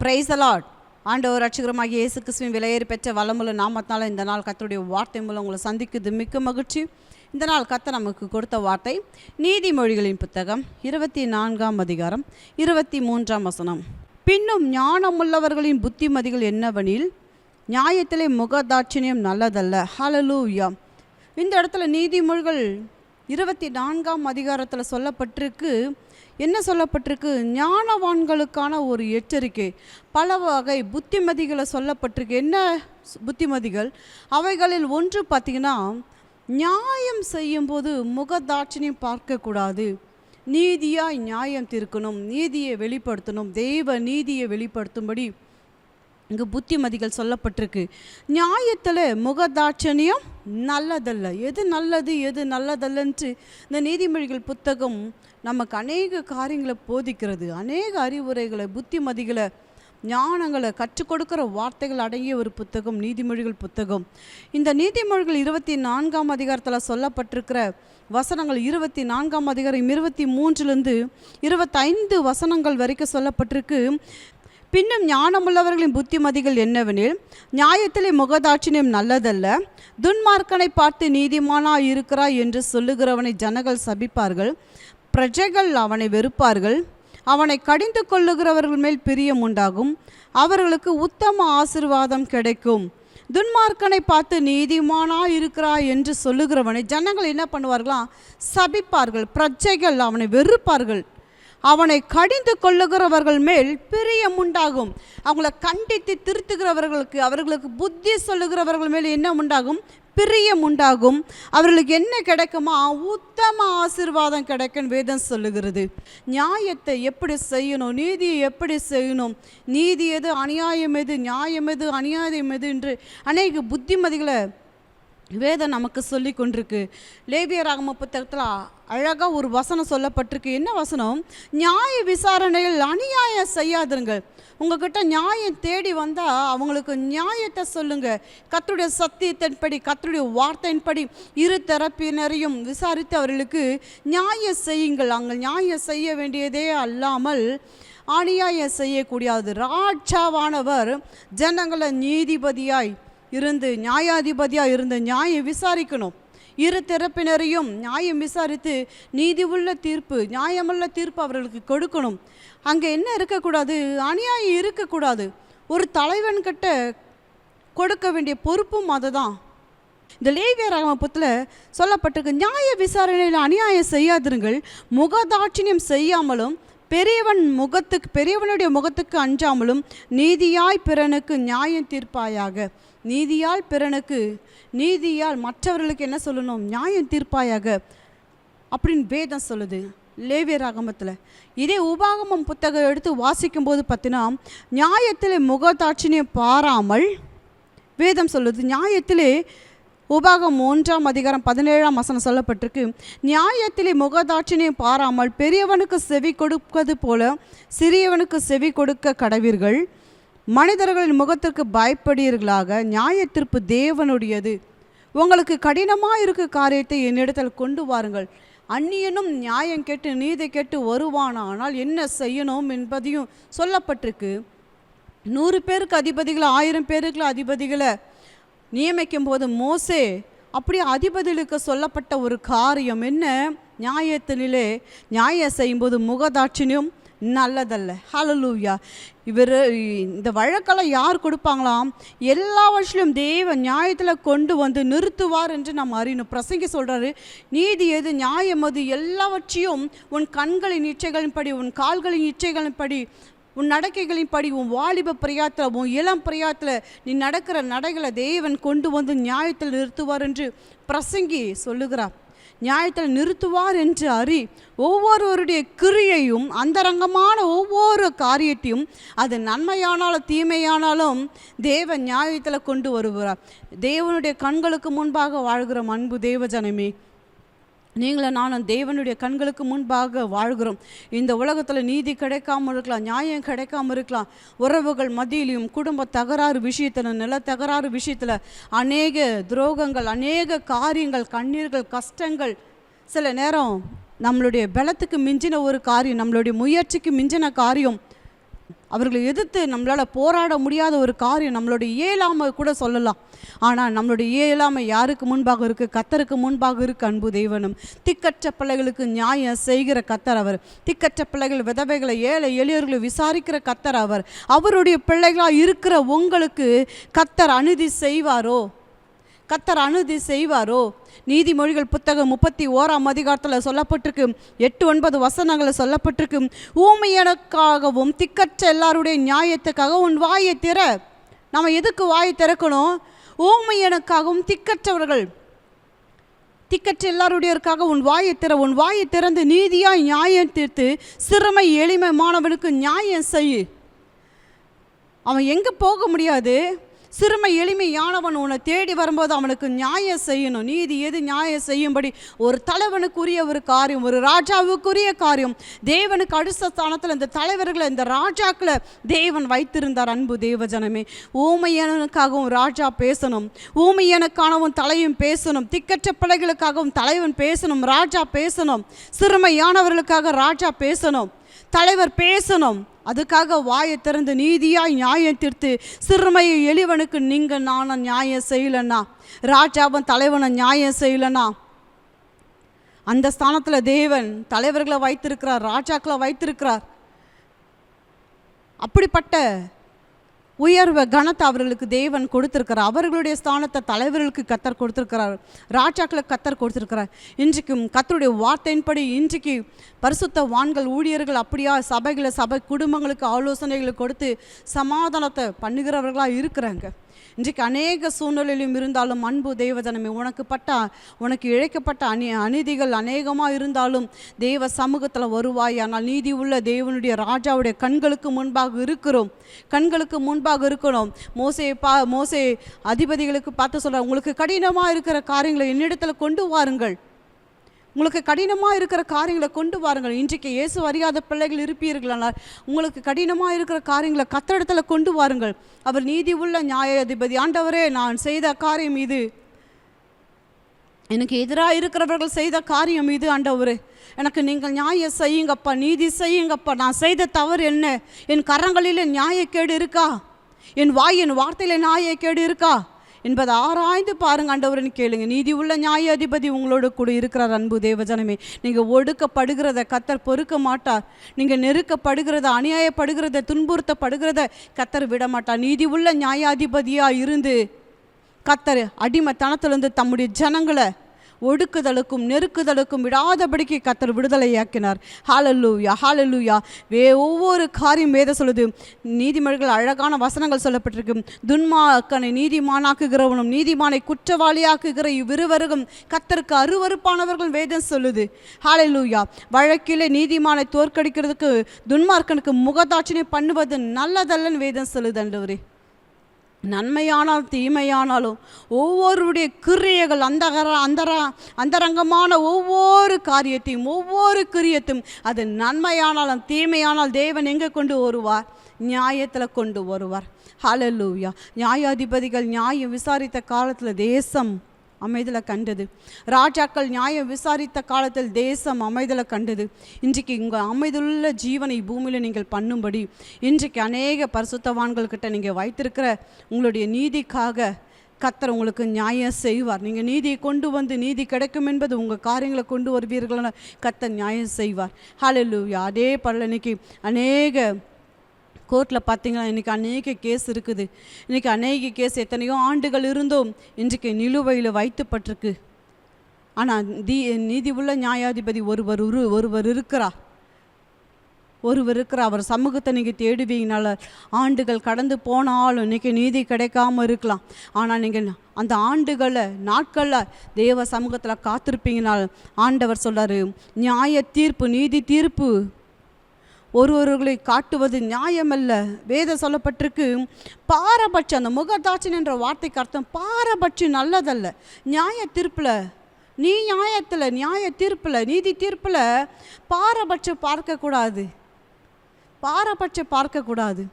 Price allot ஆண்டவர் ரட்சகரமாக இயேசு கிறிஸ்துவின் விலையேறி பெற்ற வளமுள்ள நாமத்தினால இந்த நாள் கத்தருடைய வார்த்தை மூலம் உங்களை சந்திக்குது மிக்க மகிழ்ச்சி. இந்த நாள் கத்த நமக்கு கொடுத்த வார்த்தை நீதிமொழிகளின் புத்தகம் இருபத்தி நான்காம் அதிகாரம் இருபத்தி மூன்றாம் வசனம். பின்னும் ஞானமுள்ளவர்களின் புத்திமதிகள் என்னவெனில் நியாயத்திலே முகதாட்சிணியம் நல்லதல்ல. ஹலலூயா இந்த இடத்துல நீதிமொழிகள் இருபத்தி நான்காம் அதிகாரத்தில் சொல்லப்பட்டிருக்கு. என்ன சொல்லப்பட்டிருக்கு? ஞானவான்களுக்கான ஒரு எச்சரிக்கை. பல வகை புத்திமதிகளை சொல்லப்பட்டிருக்கு. என்ன புத்திமதிகள்? அவைகளில் ஒன்று பார்த்தீங்கன்னா நியாயம் செய்யும்போது முகதாட்சணியம் பார்க்கக்கூடாது. நீதியாக நியாயம் தீர்க்கணும் நீதியை வெளிப்படுத்தணும் தெய்வ நீதியை வெளிப்படுத்தும்படி இங்கு புத்திமதிகள் சொல்லப்பட்டிருக்கு. நியாயத்தில் முகதாட்சணியம் நல்லதல்ல. எது நல்லது எது நல்லதல்லன்ட்டு இந்த நீதிமொழிகள் புத்தகம் நமக்கு அநேக காரியங்களை போதிக்கிறது. அநேக அறிவுரைகளை புத்திமதிகளை ஞானங்களை கற்றுக் கொடுக்கிற வார்த்தைகள் அடங்கிய ஒரு புத்தகம் நீதிமொழிகள் புத்தகம். இந்த நீதிமொழிகள் இருபத்தி நான்காம் அதிகாரத்தில் சொல்லப்பட்டிருக்கிற வசனங்கள் இருபத்தி நான்காம் அதிகாரம் இருபத்தி மூன்றுலேருந்து இருபத்தைந்து வசனங்கள் வரைக்கும் சொல்லப்பட்டிருக்கு. பின்னும் ஞானமுள்ளவர்களின் புத்திமதிகள் என்னவெனில் நியாயத்திலே முகதாட்சிணியம் நல்லதல்ல துன்மார்க்கனை பார்த்து நீதிமானா இருக்கிறாய் என்று சொல்லுகிறவனை ஜனங்கள் சபிப்பார்கள் பிரஜைகள் அவனை வெறுப்பார்கள் அவனை கடிந்து கொள்ளுகிறவர்கள் மேல் பிரியம் உண்டாகும் அவர்களுக்கு உத்தம ஆசிர்வாதம் கிடைக்கும். துன்மார்க்கனை பார்த்து நீதிமானா இருக்கிறாய் என்று சொல்லுகிறவனை ஜனங்கள் என்ன பண்ணுவார்களா? சபிப்பார்கள் பிரஜைகள் அவனை வெறுப்பார்கள். அவனை கடிந்து கொள்ளுகிறவர்கள் மேல் பிரியம் உண்டாகும். அவங்கள கண்டித்து திருத்துகிறவர்களுக்கு அவர்களுக்கு புத்தி சொல்லுகிறவர்கள் மேல் என்ன உண்டாகும்? பிரியம் உண்டாகும். அவர்களுக்கு என்ன கிடைக்குமா? உத்தம ஆசீர்வாதம் கிடைக்கும் வேதம் சொல்லுகிறது. நியாயத்தை எப்படி செய்யணும்? நீதியை எப்படி செய்யணும்? நீதி எது? அநியாயம் எது? நியாயம் எது? அநியாயம் எது? என்று அநேக புத்திமதிகளை வேதம் நமக்கு சொல்லி கொண்டிருக்கு. லேவிய ராகம புத்தகத்தில் அழகாக ஒரு வசனம் சொல்லப்பட்டிருக்கு. என்ன வசனம்? நியாய விசாரணையில் அநியாயம் செய்யாதுருங்கள். உங்ககிட்ட நியாயம் தேடி வந்தால் அவங்களுக்கு நியாயத்தை சொல்லுங்கள் கத்தருடைய சத்தியத்தின்படி கத்தருடைய வார்த்தையின்படி இரு தரப்பினரையும் விசாரித்து அவர்களுக்கு நியாயம் செய்யுங்கள். அங்கே நியாயம் செய்ய வேண்டியதே அல்லாமல் அநியாயம் செய்யக்கூடியது. ராஜாவானவர் ஜனங்களை நீதிபதியாய் இருந்து நியாயாதிபதியாக இருந்து நியாயம் விசாரிக்கணும். இரு தரப்பினரையும் நியாயம் விசாரித்து நீதி உள்ள தீர்ப்பு நியாயமுள்ள தீர்ப்பு அவர்களுக்கு கொடுக்கணும். அங்கே என்ன இருக்கக்கூடாது? அநியாயம் இருக்கக்கூடாது. ஒரு தலைவன்கிட்ட கொடுக்க வேண்டிய பொறுப்பும் அதுதான். இந்த லேவியர் ராமபுத்தில் சொல்லப்பட்டிருக்கு நியாய விசாரணையில் அநியாயம் செய்யாதிருங்கள் முகதாட்சிணியம் செய்யாமலும் பெரியவன் முகத்துக்கு பெரியவனுடைய முகத்துக்கு அஞ்சாமலும் நீதியாய் பிறனுக்கு நியாயம் தீர்ப்பாயாக. நீதியால் பிறனுக்கு நீதியால் மற்றவர்களுக்கு என்ன சொல்லணும்? நியாயம் தீர்ப்பாயாக அப்படின்னு வேதம் சொல்லுது லேவியர் ஆகமத்தில். இதே உபாகமம் புத்தகம் எடுத்து வாசிக்கும்போது பார்த்தினா நியாயத்தில் முகதாட்சிணியம் பாராமல் வேதம் சொல்லுது. நியாயத்திலே உபாகம் ஒன்றாம் அதிகாரம் பதினேழாம் வசனம் சொல்லப்பட்டிருக்கு. நியாயத்திலே முகதாட்சிணியம் பாராமல் பெரியவனுக்கு செவி கொடுப்பது போல சிறியவனுக்கு செவி கொடுக்க கடவீர்கள். மனிதர்களின் முகத்திற்கு பயப்படுவீர்களாக நியாயத்திற்பு தேவனுடையது. உங்களுக்கு கடினமாக இருக்க காரியத்தை என்னிடத்தில் கொண்டு வாருங்கள். அந்நியனும் நியாயம் கேட்டு நீதி கேட்டு வருவானானால் என்ன செய்யணும் என்பதையும் சொல்லப்பட்டிருக்கு. நூறு பேருக்கு அதிபதிகளை ஆயிரம் பேருக்கு அதிபதிகளை நியமிக்கும் போது மோசே அப்படி அதிபதிகளுக்கு சொல்லப்பட்ட ஒரு காரியம் என்ன? நியாயத்தினிலே நியாயம் செய்யும்போது முகதாட்சிணியம் நல்லதல்ல. ஹலலூயா இவர் இந்த வழக்கெல்லாம் யார் கொடுப்பாங்களாம்? எல்லா வருஷமும் தேவ நியாயத்தில் கொண்டு வந்து நிறுத்துவார் என்று நாம் அறியணும். பிரசங்கி சொல்கிறாரு நீதி எது நியாயம் அது எல்லாவற்றையும் உன் கண்களின் இச்சைகளின்படி உன் கால்களின் இச்சைகளின்படி உன் நடக்கைகளின்படி உன் வாலிப பிரயாத்தில் உன் இளம் பிரயாத்தில் நீ நடக்கிற நடைகளை தேவன் கொண்டு வந்து நியாயத்தில் நிறுத்துவார் என்று பிரசங்கி சொல்லுகிறார். நியாயத்தில் நிறுத்துவார் என்று அறி ஒவ்வொருவருடைய கிரியையும் அந்தரங்கமான ஒவ்வொரு காரியத்தையும் அது நன்மையானாலும் தீமையானாலும் தேவ நியாயத்தில் கொண்டு வருகிறார். தேவனுடைய கண்களுக்கு முன்பாக வாழ்கிற அன்பு தேவ ஜனமே நீங்களும் நானும் தேவனுடைய கண்களுக்கு முன்பாக வாழ்கிறோம். இந்த உலகத்தில் நீதி கிடைக்காம இருக்கலாம் நியாயம் கிடைக்காம இருக்கலாம். உறவுகள் மத்தியிலையும் குடும்ப தகராறு விஷயத்தில் நில தகராறு விஷயத்தில் அநேக துரோகங்கள் அநேக காரியங்கள் கண்ணீர்கள் கஷ்டங்கள் சில நேரம் நம்மளுடைய பலத்துக்கு மிஞ்சின ஒரு காரியம் நம்மளுடைய முயற்சிக்கு மிஞ்சின காரியம் அவர்களை எதிர்த்து நம்மளால் போராட முடியாத ஒரு காரியம் நம்மளுடைய இயலாமை கூட சொல்லலாம். ஆனால் நம்மளுடைய இயலாமை யாருக்கு முன்பாக இருக்குது கத்தருக்கு முன்பாக இருக்கு அன்பு தெய்வனும் திக்கற்ற பிள்ளைகளுக்கு நியாயம் செய்கிற கத்தர் அவர். திக்கற்ற பிள்ளைகள் விதவைகளை ஏழை எளியவர்களை விசாரிக்கிற கத்தர் அவர். அவருடைய பிள்ளைகளாக இருக்கிற உங்களுக்கு கத்தர் அநீதி செய்வாரோ? கத்தர் அனுதி செய்வாரோ? நீதிமொழிகள் புத்தகம் முப்பத்தி ஓராம் அதிகாரத்தில் சொல்லப்பட்டிருக்கு. எட்டு ஒன்பது வசனங்களில் சொல்லப்பட்டிருக்கு. ஊமையனுக்காகவும் திக்கற்ற எல்லாருடைய நியாயத்துக்காக உன் வாயை திற. நம்ம எதுக்கு வாயை திறக்கணும்? ஊமையனுக்காகவும் திக்கற்றவர்கள். திக்கற்ற எல்லாருடையருக்காக உன் வாயை திற. உன் வாயை திறந்து நீதியாக நியாயம் தீர்த்து சிறுமை எளிமை மாணவனுக்கு நியாயம் செய். அவன் எங்கே போக முடியாது? சிறுமை எளிமையானவன் உன்னை தேடி வரும்போது அவனுக்கு நியாயம் செய்யணும். நீதி எது நியாயம் செய்யும்படி? ஒரு தலைவனுக்குரிய ஒரு காரியம் ஒரு ராஜாவுக்குரிய காரியம். தேவனுக்கு அடுத்த ஸ்தானத்தில் இந்த தலைவர்களை இந்த ராஜாக்களை தேவன் வைத்திருந்தார் அன்பு தேவஜனமே. ஊமையனுக்காகவும் ராஜா பேசணும். ஊமையனுக்கானவும் தலையும் பேசணும். திக்கற்ற பிள்ளைகளுக்காகவும் தலைவன் பேசணும். ராஜா பேசணும். சிறுமையானவர்களுக்காக ராஜா பேசணும். தலைவர் பேசணும். அதுக்காக வாயை திறந்து நீதியாய் நியாயம் தீர்த்து சிறுமையை எளிவனுக்கு நீங்கள் நானும் நியாயம் செய்யலன்னா ராஜாவும் தலைவனை நியாயம் செய்யலண்ணா. அந்த ஸ்தானத்தில் தேவன் தலைவர்களை வைத்திருக்கிறார் ராஜாக்களை வைத்திருக்கிறார். அப்படிப்பட்ட உயர்வை கனத்தை அவர்களுக்கு தேவன் கொடுத்துருக்கிறார். அவர்களுடைய ஸ்தானத்தை தலைவர்களுக்கு கத்தர் கொடுத்துருக்கிறார். ராஜாக்களுக்கு கத்தர் கொடுத்துருக்கிறார். இன்றைக்கும் கத்தருடைய வார்த்தையின்படி இன்றைக்கு பரிசுத்த வான்கள் ஊழியர்கள் அப்படியா சபைகளை சபை குடும்பங்களுக்கு ஆலோசனைகளை கொடுத்து சமாதானத்தை பண்ணுகிறவர்களாக இருக்கிறாங்க. இன்றைக்கு அநேக சூழ்நிலையிலும் இருந்தாலும் அன்பு தெய்வஜனமே உனக்கு பட்ட உனக்கு இழைக்கப்பட்ட அநீ அநீதிகள் அநேகமாக இருந்தாலும் தெய்வ சமூகத்தில் வருவாய். ஆனால் நீதி உள்ள தேவனுடைய ராஜாவுடைய கண்களுக்கு முன்பாக இருக்கிறோம். கண்களுக்கு முன்பாக இருக்கணும் மோசே பா மோசை அதிபதிகளுக்கு பார்த்து சொல்ற உங்களுக்கு கடினமாக இருக்கிற காரியங்களை என்னிடத்தில் கொண்டு வாருங்கள். உங்களுக்கு கடினமாக இருக்கிற காரியங்களை கொண்டு வாருங்கள். இன்றைக்கு இயேசு அறியாத பிள்ளைகள் இருப்பீர்களானால் உங்களுக்கு கடினமாக இருக்கிற காரியங்களை கத்தடத்தில் கொண்டு வாருங்கள். அவர் நீதி உள்ள நியாயாதிபதி. ஆண்டவரே நான் செய்த காரியம் இது. எனக்கு எதிராக இருக்கிறவர்கள் செய்த காரியம் இது ஆண்டவர். எனக்கு நீங்கள் நியாயம் செய்யுங்கப்பா நீதி செய்யுங்கப்பா. நான் செய்த தவறு என்ன? என் கரங்களில் நியாயக்கேடு இருக்கா? என் வாய் என் வார்த்தையில் நியாயக்கேடு இருக்கா? என்பதை ஆராய்ந்து பாருங்க ஆண்டவரன்னு கேளுங்க. நீதி உள்ள நியாயாதிபதி உங்களோட கூட இருக்கிறார் அன்பு தேவஜனமே. நீங்கள் ஒடுக்கப்படுகிறத கத்தர் பொறுக்க மாட்டார். நீங்கள் நெருக்கப்படுகிறத அநியாயப்படுகிறத துன்புறுத்தப்படுகிறத கத்தர் விட மாட்டார் நீதி உள்ள நியாயாதிபதியாக இருந்து கத்தர் அடிமைத்தனத்திலிருந்து தம்முடைய ஜனங்களை ஒடுக்குதலுக்கும் நெருக்குதலுக்கும் விடாதபடிக்கு கத்தர் விடுதலையாக்கினார் ஹாலல்லூயா ஹாலல்லூயா வே ஒவ்வொரு காரியம் வேத சொல்லுது. நீதிமொழிகள் அழகான வசனங்கள் சொல்லப்பட்டிருக்கு. துன்மாக்கனை நீதிமானாக்குகிறவனும் நீதிமானை குற்றவாளியாக்குகிற இவ்விருவருக்கும் கத்தருக்கு அருவறுப்பானவர்கள் வேதம் சொல்லுது. ஹாலல்லூயா வழக்கிலே நீதிமானை தோற்கடிக்கிறதுக்கு துன்மார்க்கனுக்கு முகதாட்சினை பண்ணுவது நல்லதல்லன்னு வேதம் சொல்லுது அண்டவரே. நன்மையானால் தீமையானாலும் ஒவ்வொருடைய கிரியைகள் அந்தகர அந்தரா அந்தரங்கமான ஒவ்வொரு காரியத்தையும் ஒவ்வொரு கிரியத்தையும் அது நன்மையானாலும் தீமையானால் தேவன் எங்கே கொண்டு வருவார்? நியாயத்தில் கொண்டு வருவார். ஹலலூயா நியாயாதிபதிகள் நியாயம் விசாரித்த காலத்தில் தேசம் அமைதலை கண்டது. ராஜாக்கள் நியாயம் விசாரித்த காலத்தில் தேசம் அமைதலை கண்டது. இன்றைக்கு இங்கே அமைதியுள்ள ஜீவனை பூமியில் நீங்கள் பண்ணும்படி இன்றைக்கு அநேக பரிசுத்தவான்கள்கிட்ட நீங்கள் வைத்திருக்கிற உங்களுடைய நீதிக்காக கத்தர் உங்களுக்கு நியாயம் செய்வார். நீங்கள் நீதியை கொண்டு வந்து நீதி கிடைக்கும் என்பது உங்கள் காரியங்களை கொண்டு வருவீர்கள்னு கத்தர் நியாயம் செய்வார். ஹalleluya அதே பரல அநேக கோர்ட்டில் பார்த்தீங்கன்னா இன்றைக்கி அநேக கேஸ் இருக்குது. இன்றைக்கி அநேக கேஸ் எத்தனையோ ஆண்டுகள் இருந்தும். இன்றைக்கு நிலுவையில் வைத்துப்பட்டிருக்கு. ஆனால் தீ நீதி உள்ள நியாயாதிபதி ஒருவர் உரு ஒருவர் இருக்கிறார். ஒருவர் இருக்கிற அவர் சமூகத்தை நீங்கள் தேடுவீங்கனால ஆண்டுகள் கடந்து போனாலும் இன்றைக்கி நீதி கிடைக்காம இருக்கலாம். ஆனால் நீங்கள் அந்த ஆண்டுகளை நாட்களில் தேவ சமூகத்தில் காத்திருப்பீங்கனால் ஆண்டவர் சொல்கிறார் நியாய தீர்ப்பு நீதி தீர்ப்பு. ஒருவர்களை காட்டுவது நியாயமல்ல. வேத சொல்லப்பட்டிருக்கு பாரபட்சம் அந்த முகதாட்சன் என்ற வார்த்தைக்கு அர்த்தம் பாரபட்சம் நல்லதல்ல. நியாய தீர்ப்பில் நீ நியாயத்தில் நியாய தீர்ப்பில் நீதி தீர்ப்பில் பாரபட்சம் பார்க்கக்கூடாது. பாரபட்சம் பார்க்கக்கூடாது.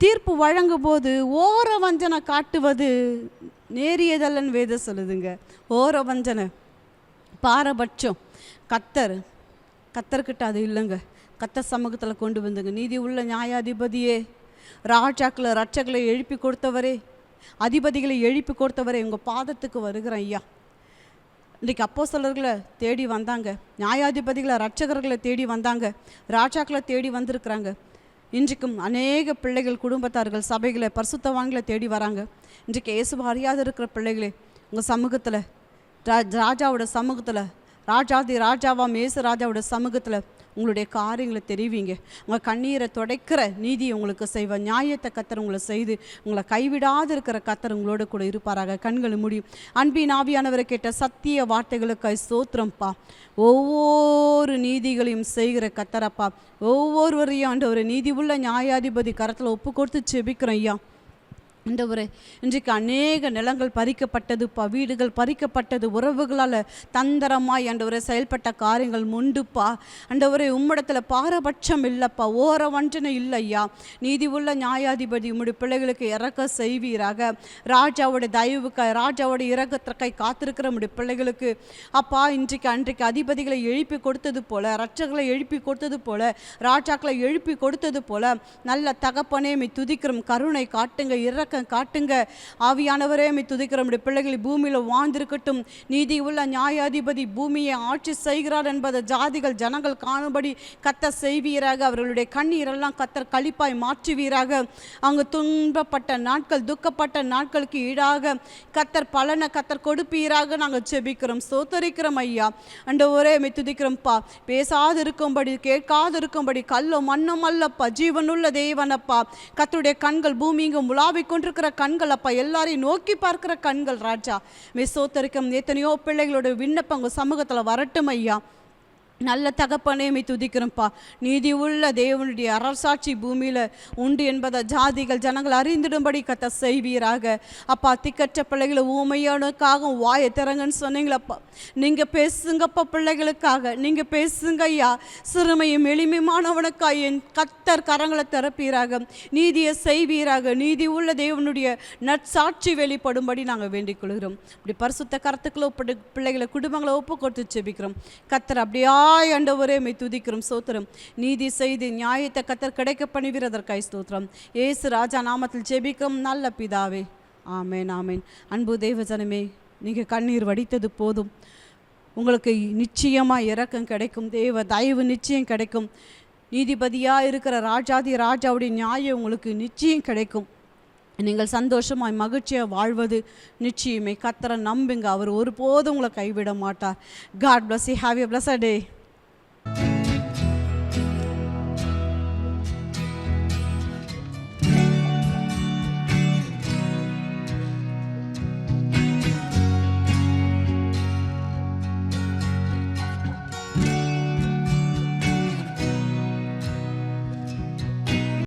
தீர்ப்பு வழங்கும் போது ஓர வஞ்சனை காட்டுவது நேரியதல்லன்னு வேதம் சொல்லுதுங்க. ஓர வஞ்சனை பாரபட்சம் கத்தர் கத்தர்கிட்ட அது இல்லைங்க. கத்த சமூகத்தில் கொண்டு வந்துங்க. நீதி உள்ள நியாயாதிபதியே. ராஜாக்களை ரட்சகளை எழுப்பி கொடுத்தவரே. அதிபதிகளை எழுப்பி கொடுத்தவரே. உங்கள் பாதத்துக்கு வருகிறேன் ஐயா. இன்றைக்கி அப்போ சிலர்களை தேடி வந்தாங்க. நியாயாதிபதிகளை ரட்சகர்களை தேடி வந்தாங்க. ராஜாக்களை தேடி வந்திருக்கிறாங்க. இன்றைக்கும் அநேக பிள்ளைகள் குடும்பத்தார்கள் சபைகளை பரிசுத்தவான்களை தேடி வராங்க. இன்றைக்கு இயேசுவை அறியாத இருக்கிற பிள்ளைகளே உங்கள் சமூகத்தில் ரா ராஜாவோட சமூகத்தில் ராஜாதி ராஜாவா இயேசு ராஜாவோட சமூகத்தில் உங்களுடைய காரியங்களை தெரிவிங்க. உங்கள் கண்ணீரை துடைக்கிற நீதி உங்களுக்கு செய்வேன் நியாயத்தை கத்தர் உங்களை செய்து உங்களை கைவிடாது இருக்கிற கத்தர் உங்களோட கூட இருப்பாராக. கண்களை முடியும் அன்பின் ஆவியானவரை கேட்ட சத்திய வார்த்தைகளுக்கு சோத்திரம்ப்பா ஒவ்வொரு நீதிகளையும் செய்கிற கத்தரப்பா. ஒவ்வொருவரையும் ஒரு நீதி உள்ள நியாயாதிபதி கரத்தில் ஒப்பு கொடுத்து செபிக்கிறோம் ஐயா. ஆண்டவரே இன்றைக்கு அநேக நிலங்கள் பறிக்கப்பட்டதுப்பா வீடுகள் பறிக்கப்பட்டது உறவுகளால் தந்திரமாய் ஆண்டவரே செயல்பட்ட காரியங்கள் முண்டுப்பா. ஆண்டவரே உம்மிடத்தில் பாரபட்சம் இல்லைப்பா ஓர வஞ்சனை இல்லையா? நீதி உள்ள நியாயாதிபதி உம்முடைய பிள்ளைகளுக்கு இறக்க செய்வீராக. ராஜாவோட தயவுக்காய் ராஜாவோட இறக்கத்திற்கை காத்திருக்கிற உடைய பிள்ளைகளுக்கு அப்பா இன்றைக்கு அன்றைக்கு அதிபதிகளை எழுப்பி கொடுத்தது போல ரட்சகளை எழுப்பி கொடுத்தது போல ராஜாக்களை எழுப்பி கொடுத்தது போல நல்ல தகப்பனே மீ துதிக்கிறோம் கருணை காட்டுங்க இறக்கம் காட்டுங்க. ஆவியானவரே மை துதிக்கிறோம். நம்முடைய பிள்ளைகள் பூமியில் வாழ்ந்திருக்கட்டும். நீதி உள்ள நியாயாதிபதி பூமியை ஆட்சி செய்கிறார் என்பதை ஜாதிகள் ஜனங்கள் காணும்படி கத்த செய்வீராக. அவர்களுடைய கண்ணீரெல்லாம் கத்தர் கழிப்பாய் மாற்றுவீராக. அவங்க துன்பப்பட்ட நாட்கள் துக்கப்பட்ட நாட்களுக்கு ஈடாக கத்தர் பலனை கத்தர் கொடுப்பீராக நாங்கள் செபிக்கிறோம் சோத்தரிக்கிறோம் ஐயா. அண்ட ஒரே மை துதிக்கிறோம்ப்பா பேசாது இருக்கும்படி கேட்காது இருக்கும்படி கல்லோ மண்ணும் அல்லப்பா ஜீவனுள்ள தேவனப்பா. கத்தருடைய கண்கள் பூமி இங்கும் உலாவிக் கொண்டிருக்கிற கண்கள் அப்பா எல்லாரையும் நோக்கி பார்க்கிற கண்கள் ராஜா. மே எத்தனையோ பிள்ளைகளோட விண்ணப்பம் உங்கள் சமூகத்தில் வரட்டும் ஐயா. நல்ல தகப்பனையுமே துதிக்கிறோம்ப்பா. நீதி உள்ள தேவனுடைய அரசாட்சி பூமியில் உண்டு என்பதை ஜாதிகள் ஜனங்கள் அறிந்திடும்படி கத்த செய்வீராக. அப்பா திக்கற்ற பிள்ளைகளை ஊமையானுக்காக வாயை திறங்கன்னு சொன்னீங்களப்பா. நீங்கள் பேசுங்கப்பா பிள்ளைகளுக்காக. நீங்கள் பேசுங்க ஐயா. சிறுமையும் எளிமையானவனுக்கா என் கத்தர் கரங்களை திறப்பீராக. நீதியை செய்வீராக. நீதி உள்ள தேவனுடைய நற்சாட்சி வெளிப்படும்படி நாங்கள் வேண்டிக் கொள்கிறோம். இப்படி பரிசுத்த கருத்துக்களை பிள்ளைகளை குடும்பங்களை ஒப்பு கொடுத்து செபிக்கிறோம். கத்தர் அப்படியா ஆய் ஆண்டவரே மை துதிக்கிறோம் சோத்திரம் நீதி செய்து நியாயத்தை கத்தர் கிடைக்க பண்ணுவீரதற்காய் ஸ்தோத்திரம். ஏசு ராஜா நாமத்தில் ஜெபிக்கும் நல்ல பிதாவே. ஆமேன் ஆமேன். அன்பு தேவஜனமே நீங்கள் கண்ணீர் வடித்தது போதும். உங்களுக்கு நிச்சயமாக இரக்கம் கிடைக்கும். தேவ தயவு நிச்சயம் கிடைக்கும். நீதிபதியாக இருக்கிற ராஜாதி ராஜாவுடைய நியாயம் உங்களுக்கு நிச்சயம் கிடைக்கும். நீங்கள் சந்தோஷமாய் மகிழ்ச்சியாக வாழ்வது நிச்சயமே. கத்தரை நம்புங்க. அவர் ஒருபோதும் உங்களை கைவிட மாட்டார். God bless you have bless a day